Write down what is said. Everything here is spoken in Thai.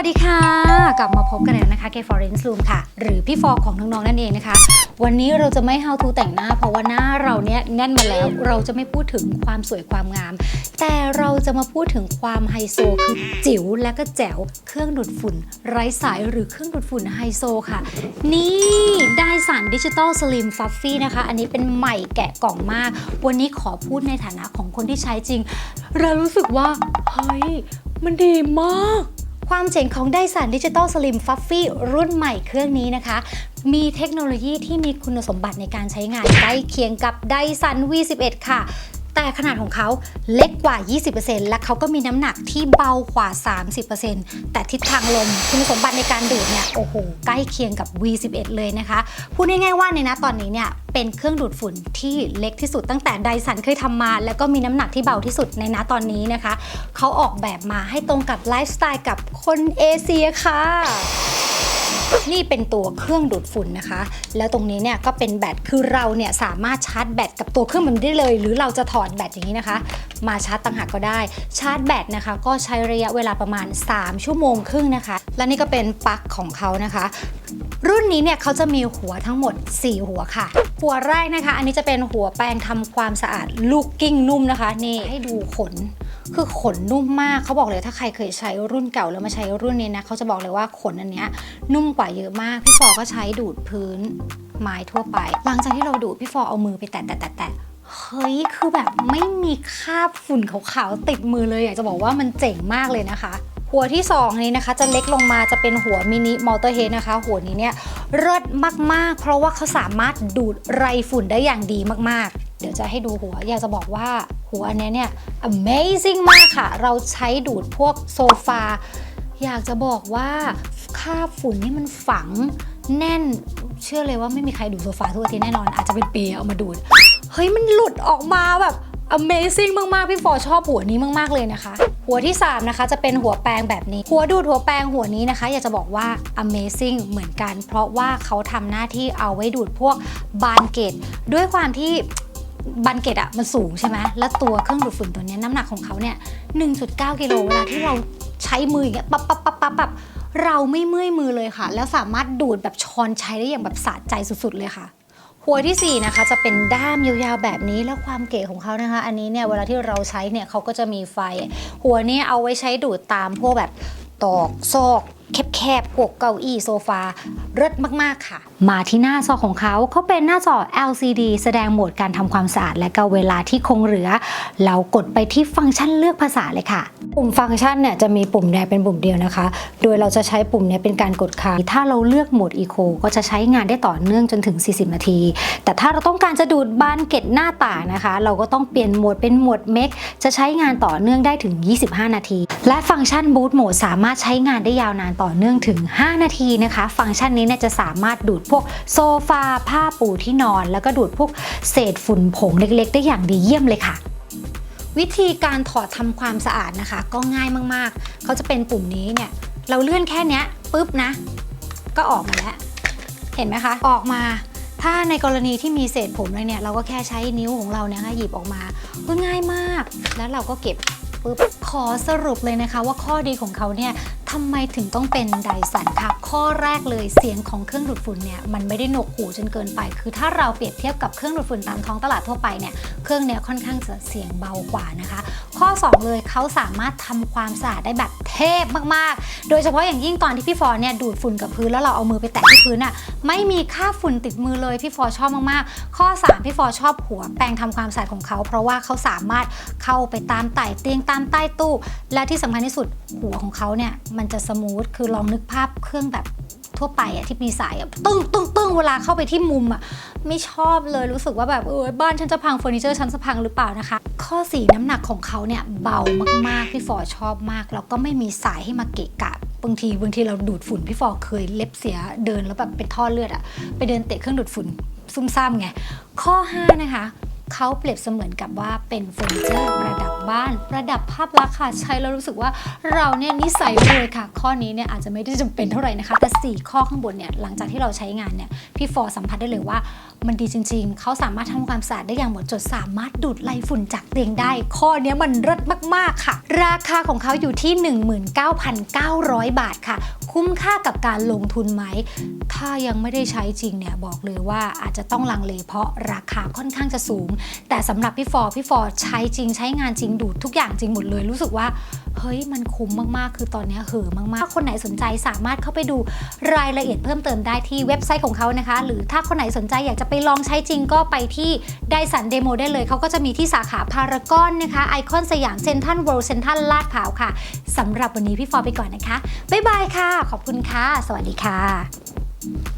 วัสดีค่ะ กลับมาพบกันแล้วนะคะ K Florence Room ค่ะ หรือพี่ฟอของน้อง ๆ นั่นเองนะคะ วันนี้เราจะไม่ how to แต่งหน้า เพราะว่าหน้าเราเนี่ยแน่นมาแล้ว เราจะไม่พูดถึงความสวยความงาม แต่เราจะมาพูดถึงความไฮโซคือจิ๋วและก็แจ๋ว เครื่องดูดฝุ่น ไร้สายหรือเครื่องดูดฝุ่นไฮโซค่ะ นี่ได้สารดิจิตอลสลิมฟัฟฟี่นะคะ อันนี้เป็นใหม่แกะกล่องมาก วันนี้ขอพูดในฐานะของคนที่ใช้จริง เรารู้สึกว่าเฮ้ยมันดีมาก ความเจ๋งของไดสันดิจิตอลสลิมฟัฟฟี่รุ่นใหม่เครื่องนี้นะคะ มีเทคโนโลยีที่มีคุณสมบัติในการใช้งานใกล้เคียงกับไดสัน V11 ค่ะ แต่ขนาดของเขาเล็กกว่า 20%และเขาก็มีน้ำหนักที่เบากว่า 30%แต่ทิศทางลมคุณสมบัติในการดูดเนี่ยโอ้โหใกล้เคียงกับ V11 เลยนะคะพูดง่ายๆว่าในนะตอนนี้เนี่ยเป็นเครื่องดูดฝุ่นที่เล็กที่สุดตั้งแต่ไดสันเคยทำมา แล้วก็มีน้ำหนักที่เบาที่สุดในนะตอนนี้นะคะเขาออกแบบมาให้ตรงกับไลฟ์สไตล์กับคนเอเชียค่ะ นี่เป็นตัวเครื่องดูดฝุ่นนะคะ แล้วตรงนี้เนี่ยก็เป็นแบตคือเราเนี่ยสามารถชาร์จแบตกับตัวเครื่องมันได้เลย หรือเราจะถอดแบตอย่างนี้นะคะ มาชาร์จต่างหากก็ได้ ชาร์จแบตนะคะ ก็ใช้ระยะเวลาประมาณ 3 ชั่วโมงครึ่งนะคะ และนี่ก็เป็นปลั๊กของเขานะคะ รุ่นนี้เนี่ยเขาจะมีหัวทั้งหมด 4 หัวค่ะ หัวแรกนะคะ อันนี้จะเป็นหัวแปรงทำความสะอาดลูกกิ้งนุ่มนะคะ นี่ให้ดูขน คือขนนุ่มมากเขาบอกเลยถ้าใครเคยใช้รุ่นเก่าแล้วมาใช้รุ่นนี้นะเขาจะบอกเลยว่าขนอันเนี้ยนุ่มกว่าเยอะมาก พี่ฟอก็ใช้ดูดพื้นไม้ทั่วไป หลังจากที่เราดูดพี่ฟอเอามือไปแตะแตะแตะแตะเฮ้ย คือแบบไม่มีคราบฝุ่นขาวๆติดมือเลยอยากจะบอกว่ามันเจ๋งมากเลยนะคะ หัวที่ 2 นี้นะคะ จะเล็กลงมาจะเป็นหัวมินิมอเตอร์เฮดนะคะ หัวนี้เนี่ยเลิศมากๆ เพราะว่าเขาสามารถดูดไรฝุ่นได้อย่างดีมากๆ เดี๋ยวจะให้ดูหัว อยากจะบอกว่าหัวอันนี้เนี่ย amazing มากค่ะ เราใช้ดูดพวกโซฟา อยากจะบอกว่าคราฝุ่นนี่มันฝังแน่น เชื่อเลยว่าไม่มีใครดูดโซฟาทุกอาทิตย์แน่นอน อาจจะเป็นปีเอามาดูด เฮ้ยมันหลุดออกมาแบบ Amazing มาก ๆ พี่ฟอชอบหัวนี้มาก ๆ เลยนะคะ หัวที่ 3 นะคะ จะเป็นหัวแปรงแบบนี้ หัวดูดหัวแปรงหัวนี้นะคะ อยากจะบอกว่า Amazing เหมือนกัน เพราะว่าเขาทำหน้าที่เอาไว้ดูดพวกบานเกตด้วยความที่ บานเกตอะมันสูงใช่ไหมแล้วตัวเครื่องดูดฝุ่นตัวนี้น้ำหนักของเขาเนี่ย 1.9 กิโลเวลาที่เราใช้มืออย่างเงี้ยปั๊บปั๊บปั๊บปั๊บปั๊บเราไม่เมื่อยมือเลยค่ะ แล้วสามารถดูดแบบช้อนใช้ได้อย่างแบบสะใจสุดๆเลยค่ะ หัวที่ 4 นะคะจะเป็นด้ามยาวๆแบบนี้แล้วความเก๋ของเขานะคะ อันนี้เนี่ยเวลาที่เราใช้เนี่ยเขาก็จะมีไฟ หัวนี้เอาไว้ใช้ดูดตามพวกแบบตอกซอก แคบๆพวกเก้าอี้โซฟาเลิศมากๆค่ะ มาที่หน้าจอของเขาเขาเป็นหน้าจอ LCD แสดงโหมดการทำความสะอาดและก็เวลาที่คงเหลือ เรากดไปที่ฟังก์ชันเลือกภาษาเลยค่ะ ปุ่มฟังก์ชันเนี่ยจะมีปุ่มแดงเป็นปุ่มเดียวนะคะ โดยเราจะใช้ปุ่มเนี้เป็นการกดค้างถ้าเราเลือกโหมด Eco ก็จะใช้งานได้ต่อเนื่องจนถึง 40 นาที แต่ถ้าเราต้องการจะดูดบานเกตหน้าต่างนะคะ เราก็ต้องเปลี่ยนโหมดเป็นโหมด Make จะใช้งานต่อเนื่องได้ถึง 25 นาที และฟังก์ชัน Boot Mode สามารถใช้งานได้ยาวนานต่อเนื่องถึง 5 นาทีนะคะ ฟังก์ชันนี้เนี่ยจะสามารถดูดพวกโซฟาผ้าปูที่นอน แล้วก็ดูดพวกเศษฝุ่นผงเล็กๆ ได้อย่างดีเยี่ยมเลยค่ะวิธีการถอดทำความสะอาดนะคะ ก็ง่ายมากๆ เขาจะเป็นปุ่มนี้เนี่ย เราเลื่อนแค่นี้ปุ๊บนะ ก็ออกมาแล้ว เห็นไหมคะ ออกมา ถ้าในกรณีที่มีเศษผมเลยเนี่ย เราก็แค่ใช้นิ้วของเราเนี่ยค่ะหยิบออกมาก็ง่ายมาก แล้วเราก็เก็บปุ๊บขอสรุปเลยนะคะ ว่าข้อดีของเขาเนี่ย ทำไมถึงต้องเป็นไดสันคะข้อแรกเลยเสียงของเครื่องดูดฝุ่นเนี่ยมันไม่ได้หนวกหูจนเกินไป คือถ้าเราเปรียบเทียบกับเครื่องดูดฝุ่นตามท้องตลาดทั่วไปเนี่ยเครื่องเนี้ยค่อนข้างจะเสียงเบากว่านะคะ ข้อ 2 เลยเขาสามารถทำความสะอาดได้แบบ เทพมากๆ โดยเฉพาะอย่างยิ่งตอนที่พี่ฟอร์เนี่ยดูดฝุ่นกับพื้นแล้วเราเอามือไปแตะที่พื้นอะไม่มีค่าฝุ่นติดมือเลยพี่ฟอร์ชอบมากๆ ข้อ 3 พี่ฟอร์ชอบหัวแปรงทำความสะอาดของเขา เพราะว่าเขาสามารถเข้าไปตามไต่เตียงตามใต้ตู้ และที่สำคัญที่สุดหัวของเขาเนี่ยมันจะสมูทคือลองนึกภาพเครื่องแบบทั่วไปอะที่มีสายอะตึ้งตึ้งตึ้งเวลาเข้าไปที่มุมอะ ไม่ชอบเลยรู้สึกว่าแบบเออบ้านฉันจะพังเฟอร์นิเจอร์ฉันจะพังหรือเปล่านะคะ ข้อสีน้ำหนักของเขาเนี่ยเบามากๆพี่ฟอร์ชอบมากแล้วก็ไม่มีสายให้มาเกะกะบางทีบางทีเราดูดฝุ่นพี่ฟอร์เคยเล็บเสียเดินแล้วแบบเป็นท่อเลือดอะไปเดินเตะเครื่องดูดฝุ่นซุ่มซ่ามไงข้อ 5 นะคะเขาเปรียบเสมือนกับว่าเป็นเฟอร์นิเจอร์ประดับบ้าน ประดับภาพลักษณ์ค่ะใช้แล้วรู้สึกว่าเราเนี่ยนิสัยรวยค่ะ ข้อนี้เนี่ยอาจจะไม่ได้จำเป็นเท่าไหร่นะคะ แต่ 4 ข้อข้างบนเนี่ยหลังจากที่เราใช้งานเนี่ยพี่ฟอร์สัมผัสได้เลยว่า มันดีจริง ๆ เขาสามารถทำความสะอาดได้อย่างหมดจดสามารถดูดไล่ฝุ่นจากเตียงได้ ข้อนี้มันเลิศมากๆค่ะ ราคาของเขาอยู่ที่ 19,900 บาทค่ะ คุ้มค่ากับการลงทุนไหม ถ้ายังไม่ได้ใช้จริงเนี่ยบอกเลยว่าอาจจะต้องลังเลเพราะราคาค่อนข้างจะสูง แต่สำหรับพี่ฟอร์พี่ฟอร์ใช้จริงใช้งานจริงดูดทุกอย่างจริงหมดเลยรู้สึกว่าเฮ้ยมันคุ้มมากๆ คือตอนนี้เหอมากๆ ถ้าคนไหนสนใจสามารถเข้าไปดูรายละเอียดเพิ่มเติมได้ที่เว็บไซต์ของเขานะคะ หรือถ้าคนไหนสนใจอยากจะไปลองใช้จริงก็ไปที่ไดสันเดโมได้เลย เขาก็จะมีที่สาขาพารากอนนะคะ ไอคอนสยามเซ็นทรัลเวิลด์เซ็นทรัลลาดพร้าวค่ะสำหรับวันนี้พี่ฟอร์ไปก่อนนะคะ บ๊ายบายค่ะ ขอบคุณค่ะ สวัสดีค่ะ